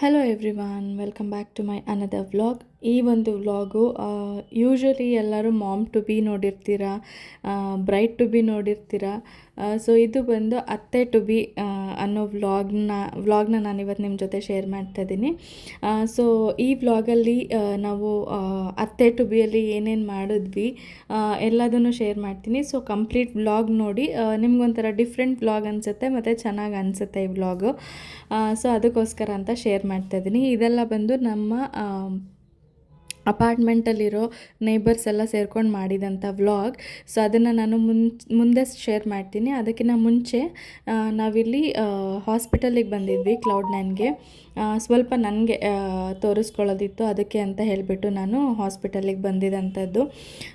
hello everyone welcome back to my another vlog. ಈ ಒಂದು vlog usually ಎಲ್ಲರೂ mom to be ನೋಡಿರ್ತೀರ bride to be ನೋಡಿರ್ತೀರ so ಇದು ಬಂದು ಅತ್ತೆ ಟು ಬಿ ಅನ್ನೋ ವ್ಲಾಗ್ನ ವ್ಲಾಗ್ನ ನಾನು ಇವತ್ತು ನಿಮ್ಮ ಜೊತೆ ಶೇರ್ ಮಾಡ್ತಾ ಇದ್ದೀನಿ. ಸೊ ಈ ವ್ಲಾಗಲ್ಲಿ ನಾವು ಅತ್ತೆ ಟು ಬಿಯಲ್ಲಿ ಏನೇನು ಮಾಡಿದ್ವಿ ಎಲ್ಲದನ್ನು ಶೇರ್ ಮಾಡ್ತೀನಿ. ಸೊ ಕಂಪ್ಲೀಟ್ ವ್ಲಾಗ್ ನೋಡಿ ನಿಮಗೊಂಥರ ಡಿಫ್ರೆಂಟ್ ವ್ಲಾಗ್ ಅನಿಸುತ್ತೆ ಮತ್ತು ಚೆನ್ನಾಗಿ ಅನಿಸುತ್ತೆ ಈ ವ್ಲಾಗು ಸೊ ಅದಕ್ಕೋಸ್ಕರ ಅಂತ ಶೇರ್ ಮಾಡ್ತಾ ಇದ್ದೀನಿ. ಇದೆಲ್ಲ ಬಂದು ನಮ್ಮ ಅಪಾರ್ಟ್ಮೆಂಟಲ್ಲಿರೋ ನೇಬರ್ಸ್ ಎಲ್ಲ ಸೇರ್ಕೊಂಡು ಮಾಡಿದಂಥ ವ್ಲಾಗ್ ಸೊ ಅದನ್ನು ನಾನು ಮುನ್ ಮುಂದೆ ಶೇರ್ ಮಾಡ್ತೀನಿ. ಅದಕ್ಕಿಂತ ಮುಂಚೆ ನಾವಿಲ್ಲಿ ಹಾಸ್ಪಿಟಲಿಗೆ ಬಂದಿದ್ವಿ ಕ್ಲೌಡ್ ನೈನ್ಗೆ ಸ್ವಲ್ಪ ನನಗೆ ತೋರಿಸ್ಕೊಳ್ಳೋದಿತ್ತು. ಅದಕ್ಕೆ ಅಂತ ಹೇಳಿಬಿಟ್ಟು ನಾನು ಹಾಸ್ಪಿಟಲಿಗೆ ಬಂದಿದ್ದಂಥದ್ದು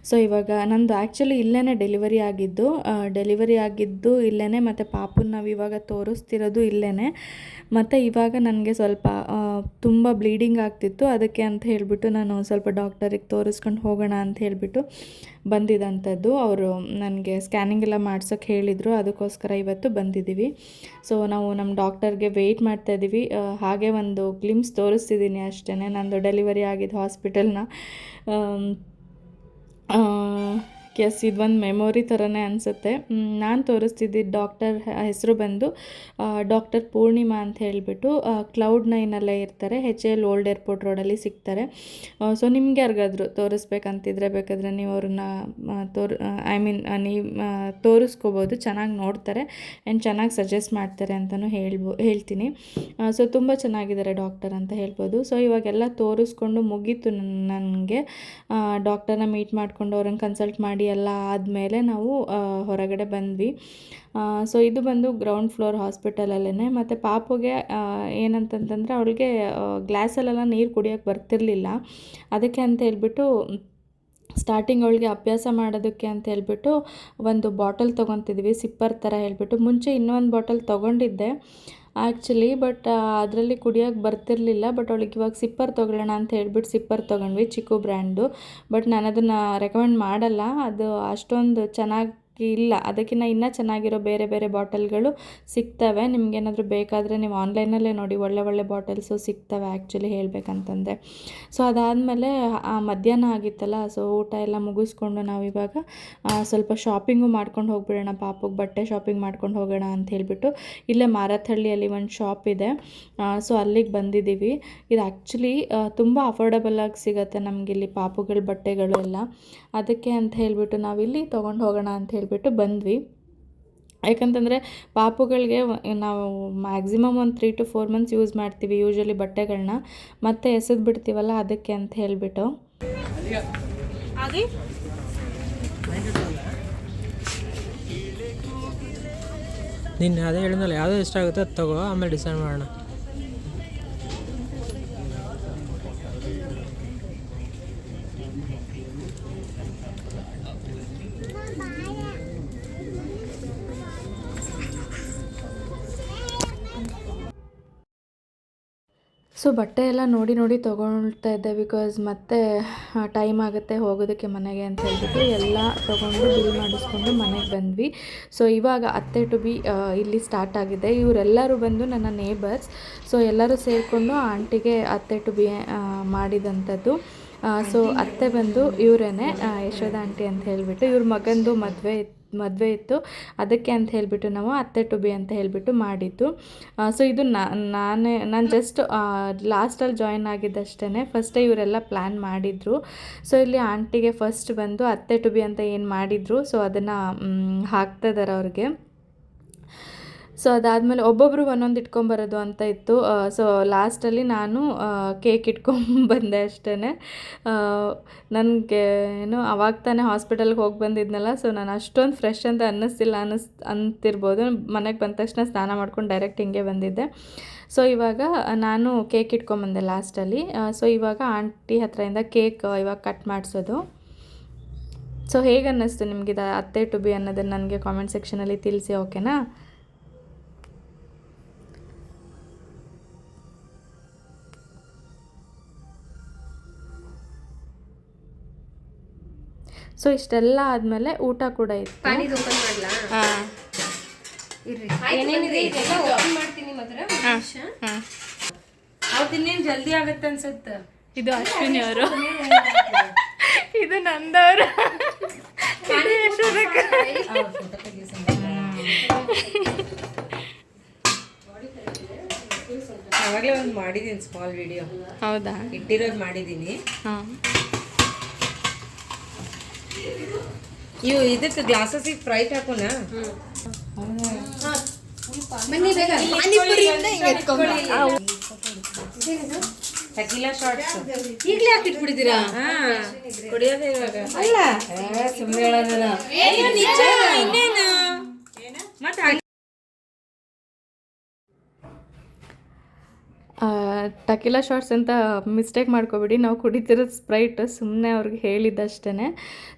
ಸೊ ಇವಾಗ ನಂದು ಆ್ಯಕ್ಚುಲಿ ಇಲ್ಲೇ ಡೆಲಿವರಿ ಆಗಿದ್ದು ಡೆಲಿವರಿ ಆಗಿದ್ದು ಇಲ್ಲೇ ಮತ್ತು ಪಾಪುನ ನಾವು ಇವಾಗ ತೋರಿಸ್ತಿರೋದು ಇಲ್ಲೇ ಮತ್ತು ಇವಾಗ ನನಗೆ ಸ್ವಲ್ಪ ತುಂಬ ಬ್ಲೀಡಿಂಗ್ ಆಗ್ತಿತ್ತು. ಅದಕ್ಕೆ ಅಂತ ಹೇಳಿಬಿಟ್ಟು ನಾನು ಸ್ವಲ್ಪ ಡಾಕ್ಟರಿಗೆ ತೋರಿಸ್ಕೊಂಡು ಹೋಗೋಣ ಅಂತ ಹೇಳಿಬಿಟ್ಟು ಬಂದಿದ್ದಂಥದ್ದು ಅವರು ನನಗೆ ಸ್ಕ್ಯಾನಿಂಗ್ ಎಲ್ಲ ಮಾಡ್ಸೋಕ್ಕೆ ಹೇಳಿದರು. ಅದಕ್ಕೋಸ್ಕರ ಇವತ್ತು ಬಂದಿದ್ದೀವಿ. ಸೊ ನಾವು ನಮ್ಮ ಡಾಕ್ಟರ್ಗೆ ವೆಯ್ಟ್ ಮಾಡ್ತಾ ಇದ್ದೀವಿ. ಹಾಗೆ ಒಂದು ಗ್ಲಿಮ್ಸ್ ತೋರಿಸ್ತಿದ್ದೀನಿ ಅಷ್ಟೇ ನಂದು ಡೆಲಿವರಿ ಆಗಿದ್ದು ಹಾಸ್ಪಿಟಲ್ನ ಎಸ್ ಇದೊಂದು ಮೆಮೊರಿ ಥರನೇ ಅನಿಸುತ್ತೆ. ನಾನು ತೋರಿಸ್ತಿದ್ದಿದ್ದು ಡಾಕ್ಟರ್ ಹೆಸರು ಬಂದು ಡಾಕ್ಟರ್ ಪೂರ್ಣಿಮಾ ಅಂತ ಹೇಳಿಬಿಟ್ಟು ಕ್ಲೌಡ್ ನೈನಲ್ಲೇ ಇರ್ತಾರೆ. ಹೆಚ್ ಎಲ್ ಓಲ್ಡ್ ಏರ್ಪೋರ್ಟ್ ರೋಡಲ್ಲಿ ಸಿಗ್ತಾರೆ. ಸೊ ನಿಮ್ಗೆ ಯಾರಿಗಾದ್ರು ತೋರಿಸ್ಬೇಕಂತಿದ್ರೆ ಬೇಕಾದರೆ ನೀವು ಅವ್ರನ್ನ ತೋರ್ ಐ ಮೀನ್ ನೀವು ತೋರಿಸ್ಕೋಬೋದು. ಚೆನ್ನಾಗಿ ನೋಡ್ತಾರೆ ಆ್ಯಂಡ್ ಚೆನ್ನಾಗಿ ಸಜೆಸ್ಟ್ ಮಾಡ್ತಾರೆ ಅಂತಲೂ ಹೇಳ್ಬೋ, ಹೇಳ್ತೀನಿ. ಸೊ ತುಂಬ ಚೆನ್ನಾಗಿದ್ದಾರೆ ಡಾಕ್ಟರ್ ಅಂತ ಹೇಳ್ಬೋದು. ಸೊ ಇವಾಗೆಲ್ಲ ತೋರಿಸ್ಕೊಂಡು ಮುಗೀತು ನನಗೆ. ಡಾಕ್ಟರ್ನ ಮೀಟ್ ಮಾಡಿಕೊಂಡು ಅವ್ರನ್ನ ಕನ್ಸಲ್ಟ್ ಮಾಡಿ ಎಲ್ಲ ಆದಮೇಲೆ ನಾವು ಹೊರಗಡೆ ಬಂದ್ವಿ. ಸೊ ಇದು ಬಂದು ಗ್ರೌಂಡ್ ಫ್ಲೋರ್ ಹಾಸ್ಪಿಟಲಲ್ಲೇ ಮತ್ತು ಪಾಪುಗೆ ಏನಂತಂತಂದರೆ ಅವಳಿಗೆ ಗ್ಲಾಸಲ್ಲೆಲ್ಲ ನೀರು ಕುಡಿಯೋಕ್ಕೆ ಬರ್ತಿರಲಿಲ್ಲ. ಅದಕ್ಕೆ ಅಂತ ಹೇಳ್ಬಿಟ್ಟು ಸ್ಟಾರ್ಟಿಂಗ್ ಅವಳಿಗೆ ಅಭ್ಯಾಸ ಮಾಡೋದಕ್ಕೆ ಅಂತ ಹೇಳ್ಬಿಟ್ಟು ಒಂದು ಬಾಟಲ್ ತೊಗೊತಿದ್ವಿ ಸಿಪ್ಪರ್ ಥರ ಹೇಳ್ಬಿಟ್ಟು. ಮುಂಚೆ ಇನ್ನೊಂದು ಬಾಟಲ್ ತೊಗೊಂಡಿದ್ದೆ. ಆ್ಯಕ್ಚುಲಿ ಬಟ್ ಅದರಲ್ಲಿ ಕುಡಿಯೋಕ್ಕೆ ಬರ್ತಿರಲಿಲ್ಲ ಬಟ್ ಅವಳಿಗೆ ಇವಾಗ ಸಿಪ್ಪರ್ ತೊಗೊಳ್ಳೋಣ ಅಂತ ಹೇಳ್ಬಿಟ್ಟು ಸಿಪ್ಪರ್ ತೊಗೊಂಡ್ವಿ, ಚಿಕ್ಕು ಬ್ರ್ಯಾಂಡು ಬಟ್ ನಾನು ಅದನ್ನು ರೆಕಮೆಂಡ್ ಮಾಡಲ್ಲ, ಅದು ಅಷ್ಟೊಂದು ಚೆನ್ನಾಗಿ ಇಲ್ಲ. ಅದಕ್ಕಿಂತ ಇನ್ನೂ ಚೆನ್ನಾಗಿರೋ ಬೇರೆ ಬೇರೆ ಬಾಟಲ್ಗಳು ಸಿಗ್ತವೆ. ನಿಮಗೇನಾದರೂ ಬೇಕಾದರೆ ನೀವು ಆನ್ಲೈನಲ್ಲೇ ನೋಡಿ. ಒಳ್ಳೆ ಒಳ್ಳೆ ಬಾಟಲ್ಸು ಸಿಗ್ತವೆ ಆ್ಯಕ್ಚುಲಿ ಹೇಳಬೇಕಂತಂದರೆ ಸೊ ಅದಾದಮೇಲೆ ಮಧ್ಯಾಹ್ನ ಆಗಿತ್ತಲ್ಲ, ಸೊ ಊಟ ಎಲ್ಲ ಮುಗಿಸ್ಕೊಂಡು ನಾವಿವಾಗ ಇವಾಗ ಸ್ವಲ್ಪ ಶಾಪಿಂಗು ಮಾಡ್ಕೊಂಡು ಹೋಗ್ಬಿಡೋಣ, ಪಾಪುಗೆ ಬಟ್ಟೆ ಶಾಪಿಂಗ್ ಮಾಡ್ಕೊಂಡು ಹೋಗೋಣ ಅಂತ ಹೇಳಿಬಿಟ್ಟು ಇಲ್ಲೇ ಮಾರಥಹಳ್ಳಿಯಲ್ಲಿ ಒಂದು ಶಾಪ್ ಇದೆ. ಸೊ ಅಲ್ಲಿಗೆ ಬಂದಿದ್ದೀವಿ. ಇದು ಆ್ಯಕ್ಚುಲಿ ತುಂಬ ಅಫೋರ್ಡಬಲಾಗಿ ಸಿಗುತ್ತೆ ನಮಗೆ ಇಲ್ಲಿ ಪಾಪುಗಳ ಬಟ್ಟೆಗಳು ಎಲ್ಲ. ಅದಕ್ಕೆ ಅಂತ ಹೇಳಿಬಿಟ್ಟು ನಾವಿಲ್ಲಿ ತೊಗೊಂಡು ಹೋಗೋಣ ಅಂತ ಹೇಳಿಬಿಟ್ಟು ಬಂದ್ವಿ. ಯಾಕಂತಂದರೆ ಪಾಪುಗಳಿಗೆ ನಾವು ಮ್ಯಾಕ್ಸಿಮಮ್ ಒಂದು three to four months use ಮಾಡ್ತೀವಿ ಯೂಶ್ವಲಿ ಬಟ್ಟೆಗಳನ್ನ ಮತ್ತೆ ಎಸೆದು ಬಿಡ್ತೀವಲ್ಲ ಅದಕ್ಕೆ ಅಂತ ಹೇಳಿಬಿಟ್ಟು. ನಿನ್ನೆ ಅದೇ ಹೇಳಿದ್ನಲ್ಲ, ಯಾವುದೋ ಇಷ್ಟ ಆಗುತ್ತೆ ಅದು ತಗೋ, ಆಮೇಲೆ ಡಿಸೈಡ್ ಮಾಡೋಣ. ಸೊ ಬಟ್ಟೆ ಎಲ್ಲ ನೋಡಿ ನೋಡಿ ತೊಗೊಳ್ತಾ ಇದ್ದೆ ಬಿಕಾಸ್ ಮತ್ತೆ ಟೈಮ್ ಆಗುತ್ತೆ ಹೋಗೋದಕ್ಕೆ ಮನೆಗೆ ಅಂತ ಹೇಳ್ಬಿಟ್ಟು ಎಲ್ಲ ತೊಗೊಂಡು ಬಿಲ್ ಮಾಡಿಸ್ಕೊಂಡು ಮನೆಗೆ ಬಂದ್ವಿ. ಸೊ ಇವಾಗ ಅತ್ತೆ ಟು ಬಿ ಇಲ್ಲಿ ಸ್ಟಾರ್ಟ್ ಆಗಿದೆ. ಇವರೆಲ್ಲರೂ ಬಂದು ನನ್ನ ನೇಬರ್ಸ್ ಸೊ ಎಲ್ಲರೂ ಸೇರಿಕೊಂಡು ಆಂಟಿಗೆ ಅತ್ತೆ ಟು ಬಿ ಮಾಡಿದಂಥದ್ದು. ಸೊ ಅತ್ತೆ ಬಂದು ಇವರೇನೆ ಯಶೋಧ ಆಂಟಿ ಅಂತ ಹೇಳಿಬಿಟ್ಟು, ಇವ್ರ ಮಗಂದು ಮದುವೆ ಮದುವೆ ಇತ್ತು. ಅದಕ್ಕೆ ಅಂತ ಹೇಳಿಬಿಟ್ಟು ನಾವು ಅತ್ತೆ ಟು ಬಿ ಅಂತ ಹೇಳಿಬಿಟ್ಟು ಮಾಡಿದ್ದು. ಸೊ ಇದು ನಾನೇ, ನಾನು ಜಸ್ಟ್ ಲಾಸ್ಟಲ್ಲಿ ಜಾಯಿನ್ ಆಗಿದ್ದಷ್ಟೇ ಫಸ್ಟೇ ಇವರೆಲ್ಲ ಪ್ಲ್ಯಾನ್ ಮಾಡಿದರು. ಸೊ ಇಲ್ಲಿ ಆಂಟಿಗೆ ಫಸ್ಟ್ ಬಂದು ಅತ್ತೆ ಟು ಬಿ ಅಂತ ಏನು ಮಾಡಿದರು. ಸೊ ಅದನ್ನು ಹಾಕ್ತಾ ಇದ್ದಾರೆ ಅವ್ರಿಗೆ. ಸೊ ಅದಾದಮೇಲೆ ಒಬ್ಬೊಬ್ಬರು ಒಂದೊಂದು ಇಟ್ಕೊಂಬರೋದು ಅಂತ ಇತ್ತು. ಸೊ ಲಾಸ್ಟಲ್ಲಿ ನಾನು ಕೇಕ್ ಇಟ್ಕೊಂಬಂದೆ ಅಷ್ಟೇ ನನಗೆ ಏನು, ಅವಾಗ ತಾನೇ ಹಾಸ್ಪಿಟಲ್ಗೆ ಹೋಗಿ ಬಂದಿದ್ನಲ್ಲ ಸೊ ನಾನು ಅಷ್ಟೊಂದು ಫ್ರೆಶ್ ಅಂತ ಅನ್ನಿಸ್ತಿಲ್ಲ, ಅನ್ನಿಸ್, ಅಂತಿರ್ಬೋದು. ಮನೆಗೆ ಬಂದ ತಕ್ಷಣ ಸ್ನಾನ ಮಾಡ್ಕೊಂಡು ಡೈರೆಕ್ಟ್ ಹಿಂಗೆ ಬಂದಿದ್ದೆ. ಸೊ ಇವಾಗ, ನಾನು ಕೇಕ್ ಇಟ್ಕೊಂಬಂದೆ ಲಾಸ್ಟಲ್ಲಿ ಸೊ ಇವಾಗ ಆಂಟಿ ಹತ್ರದಿಂದ ಕೇಕ್ ಇವಾಗ ಕಟ್ ಮಾಡಿಸೋದು. ಸೊ ಹೇಗೆ ಅನ್ನಿಸ್ತು ನಿಮಗೆ ಅತ್ತೆ ಟು ಬಿ ಅನ್ನೋದನ್ನು ನನಗೆ ಕಾಮೆಂಟ್ ಸೆಕ್ಷನಲ್ಲಿ ತಿಳಿಸಿ ಓಕೆನಾ ಸೊ ಇಷ್ಟೆಲ್ಲ ಆದಮೇಲೆ ಊಟ ಕೂಡ ಇತ್ತು. ಪಾನಿದು ಓಪನ್ ಮಾಡ್ಲಾ? ಹಾಂ. ಅವ್ರದಿನ್ನೇನ್ ಜಲ್ದಿ ಆಗತ್ತೆ ಅನ್ಸುತ್ತೆ? ಇದು ಅಶ್ವಿನಿ ಅವರು. ಇದು ನಂದವರು. ಆವಾಗಲೇ ಒಂದು ಮಾಡಿದೀನಿ ಸ್ಮಾಲ್ ವಿಡಿಯೋ ಹೌದಾ? ಇಟ್ಟಿರೋದು ಮಾಡಿದ್ದೀನಿ ಹಾಂ. ಇವು ಇದಕ್ಕೆ ಗ್ಲಾಸಸ್ ಫ್ರೈಟ್ ಹಾಕೋಣ ಶಾರ್ಟ್ಸ್ ಈಗಲೇ ಇಟ್ಬಿಟ್ಟಿದ್ದೀರಾ ಹಾ. ಕುಡಿಯೋದೇ ಇವಾಗ. ಅಲ್ಲ. ಸುಮ್ಮನೆ ಹೇಳೋದಲ್ಲ. ಇನ್ನೇನು? ಮತ್ತೆ ಟಕಿಲಾ ಶಾರ್ಟ್ಸ್ ಅಂತ ಮಿಸ್ಟೇಕ್ ಮಾಡ್ಕೊಬೇಡಿ. ನಾವು ಕುಡಿತಿರೋದು ಸ್ಪ್ರೈಟ್ ಸುಮ್ಮನೆ ಅವ್ರಿಗೆ ಹೇಳಿದ್ದಷ್ಟೇ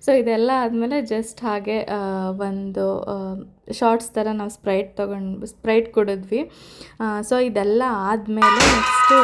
ಸೊ ಇದೆಲ್ಲ ಆದಮೇಲೆ ಜಸ್ಟ್ ಹಾಗೆ ಒಂದು ಶಾರ್ಟ್ಸ್ ಥರ ನಾವು ಸ್ಪ್ರೈಟ್ ತೊಗೊಂಡು ಸ್ಪ್ರೈಟ್ ಕುಡಿದ್ವಿ. ಸೊ ಇದೆಲ್ಲ ಆದಮೇಲೆ ನೆಕ್ಸ್ಟು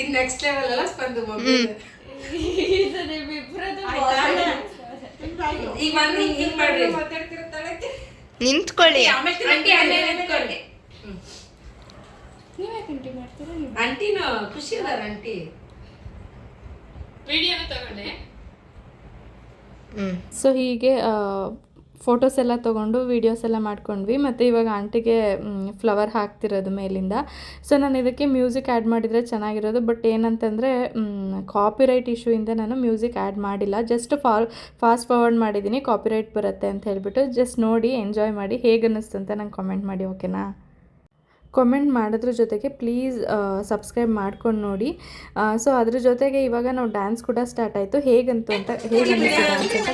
ಇದು ನೆಕ್ಸ್ಟ್ ಲೆವೆಲ್ ಅಲ್ಲ ಸ್ಪಂದು ಮೊಬೈಲ್ ಈಗ ಬಂದು ಹಿಂಗ್ ಹಿಂಗ್ ಮಾಡ್ರಿ. ನಿಂತ್ಕೊಳ್ಳಿ. ಆಂಟಿ ಅಲ್ಲೇ ನಿಂತ್ಕೊಳ್ಳಿ. ಆಂಟಿನ ಖುಷಿ ಅದಾರ ಆಂಟಿ. ಸೊ ಹೀಗೆ ಫೋಟೋಸ್ ಎಲ್ಲ ತೊಗೊಂಡು ವೀಡಿಯೋಸ್ ಎಲ್ಲ ಮಾಡ್ಕೊಂಡ್ವಿ. ಮತ್ತು ಇವಾಗ ಆಂಟಿಗೆ ಫ್ಲವರ್ ಹಾಕ್ತಿರೋದು ಮೇಲಿಂದ. ಸೊ ನಾನು ಇದಕ್ಕೆ ಮ್ಯೂಸಿಕ್ ಆ್ಯಡ್ ಮಾಡಿದರೆ ಚೆನ್ನಾಗಿರೋದು. ಬಟ್ ಏನಂತಂದರೆ ಕಾಪಿರೈಟ್ ಇಶ್ಯೂಯಿಂದ ನಾನು ಮ್ಯೂಸಿಕ್ ಆ್ಯಡ್ ಮಾಡಿಲ್ಲ. ಜಸ್ಟ್ ಫಾರ್ ಫಾಸ್ಟ್ ಫಾರ್ವರ್ಡ್ ಮಾಡಿದ್ದೀನಿ ಕಾಪಿರೈಟ್ ಬರುತ್ತೆ ಅಂತ ಹೇಳಿಬಿಟ್ಟು. ಜಸ್ಟ್ ನೋಡಿ ಎಂಜಾಯ್ ಮಾಡಿ ಹೇಗೆ ಅನ್ನಿಸ್ತು ಅಂತ ನಂಗೆ ಕಾಮೆಂಟ್ ಮಾಡಿ ಓಕೆನಾ ಕಾಮೆಂಟ್ ಮಾಡೋದ್ರ ಜೊತೆಗೆ ಪ್ಲೀಸ್ ಸಬ್ಸ್ಕ್ರೈಬ್ ಮಾಡ್ಕೊಂಡು ನೋಡಿ ಸೊ ಅದ್ರ ಜೊತೆಗೆ ಇವಾಗ ನಾವು ಡ್ಯಾನ್ಸ್ ಕೂಡ ಸ್ಟಾರ್ಟ್ ಆಯಿತು ಹೇಗಂತು ಅಂತ ಹೇಗೆ ಡ್ಯಾನ್ಸ್ ಅಂತ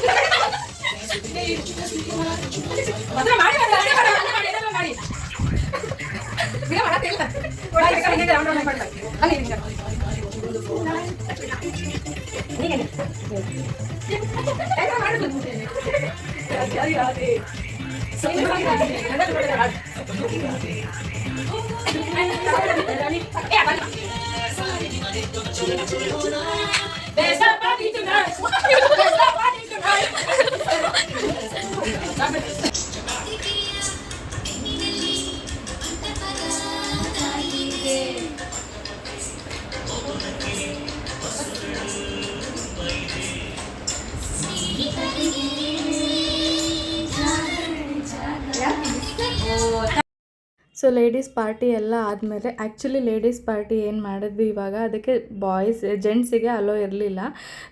comment There's nobody tonight. There's tonight. ಮಾಡಿ ಸೊ ಲೇಡೀಸ್ ಪಾರ್ಟಿ ಎಲ್ಲ ಆದಮೇಲೆ ಆ್ಯಕ್ಚುಲಿ ಲೇಡೀಸ್ ಪಾರ್ಟಿ ಏನು ಮಾಡಿದ್ವಿ ಇವಾಗ? ಅದಕ್ಕೆ ಬಾಯ್ಸ್ ಜೆಂಟ್ಸಿಗೆ ಅಲೋ ಇರಲಿಲ್ಲ.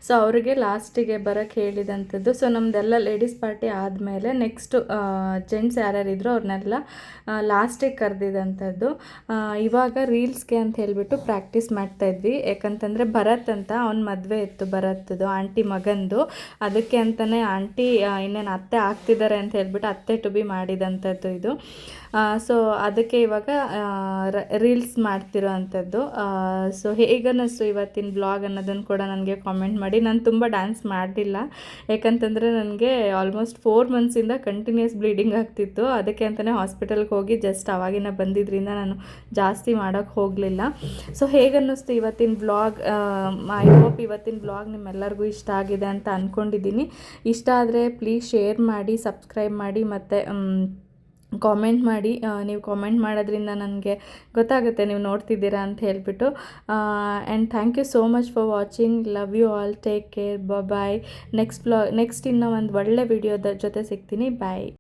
ಸೊ ಅವರಿಗೆ ಲಾಸ್ಟಿಗೆ ಬರೋಕ್ಕೆ ಹೇಳಿದಂಥದ್ದು. ಸೊ ನಮ್ಮದೆಲ್ಲ ಲೇಡೀಸ್ ಪಾರ್ಟಿ ಆದಮೇಲೆ ನೆಕ್ಸ್ಟು ಜೆಂಟ್ಸ್ ಯಾರ್ಯಾರಿದ್ರು ಅವ್ರನ್ನೆಲ್ಲ ಲಾಸ್ಟಿಗೆ ಕರೆದಿದಂಥದ್ದು. ಇವಾಗ ರೀಲ್ಸ್ಗೆ ಅಂತ ಹೇಳಿಬಿಟ್ಟು ಪ್ರಾಕ್ಟೀಸ್ ಮಾಡ್ತಾಯಿದ್ವಿ ಯಾಕಂತಂದರೆ ಭರತ್ ಅಂತ ಅವ್ನ ಮದುವೆ ಇತ್ತು ಭರತ್ದು, ಆಂಟಿ ಮಗಂದು. ಅದಕ್ಕೆ ಅಂತಲೇ ಆಂಟಿ ಇನ್ನೇನು ಅತ್ತೆ ಆಗ್ತಿದ್ದಾರೆ ಅಂತ ಹೇಳಿಬಿಟ್ಟು ಅತ್ತೆ ಟು ಬಿ ಮಾಡಿದಂಥದ್ದು ಇದು. ಸೊ ಅದಕ್ಕೆ ಇವಾಗ ರೀಲ್ಸ್ ಮಾಡ್ತಿರೋ ಅಂಥದ್ದು ಸೊ ಹೇಗನ್ನಿಸ್ತು ಇವತ್ತಿನ ಬ್ಲಾಗ್ ಅನ್ನೋದನ್ನು ಕೂಡ ನನಗೆ ಕಾಮೆಂಟ್ ಮಾಡಿ. ನಾನು ತುಂಬ ಡ್ಯಾನ್ಸ್ ಮಾಡಲಿಲ್ಲ. ಯಾಕಂತಂದರೆ ನನಗೆ ಆಲ್ಮೋಸ್ಟ್ ಫೋರ್ ಮಂತ್ಸಿಂದ ಕಂಟಿನ್ಯೂಸ್ ಬ್ಲೀಡಿಂಗ್ ಆಗ್ತಿತ್ತು. ಅದಕ್ಕೆ ಅಂತಲೇ ಹಾಸ್ಪಿಟಲ್ಗೆ ಹೋಗಿ ಜಸ್ಟ್ ಅವಾಗಿನ ಬಂದಿದ್ದರಿಂದ ನಾನು ಜಾಸ್ತಿ ಮಾಡೋಕ್ಕೆ ಹೋಗಲಿಲ್ಲ. ಸೊ ಹೇಗನ್ನಿಸ್ತು ಇವತ್ತಿನ ಬ್ಲಾಗ್? ಐ ಹೋಪ್ ಇವತ್ತಿನ ಬ್ಲಾಗ್ ನಿಮ್ಮೆಲ್ಲರಿಗೂ ಇಷ್ಟ ಆಗಿದೆ ಅಂತ ಅಂದ್ಕೊಂಡಿದ್ದೀನಿ ಇಷ್ಟ ಆದರೆ ಪ್ಲೀಸ್ ಶೇರ್ ಮಾಡಿ ಸಬ್ಸ್ಕ್ರೈಬ್ ಮಾಡಿ, ಮತ್ತು ಕಾಮೆಂಟ್ ಮಾಡಿ ನೀವು ಕಾಮೆಂಟ್ ಮಾಡೋದ್ರಿಂದ ನನಗೆ ಗೊತ್ತಾಗುತ್ತೆ ನೀವು ನೋಡ್ತಿದ್ದೀರಾ ಅಂತ ಹೇಳಿಬಿಟ್ಟು. And thank you so much for watching love you all take care bye next blah next ಇನ್ನೂ ಒಂದು ಒಳ್ಳೆ ವಿಡಿಯೋದ ಜೊತೆ ಸಿಗ್ತೀನಿ. ಬಾಯ್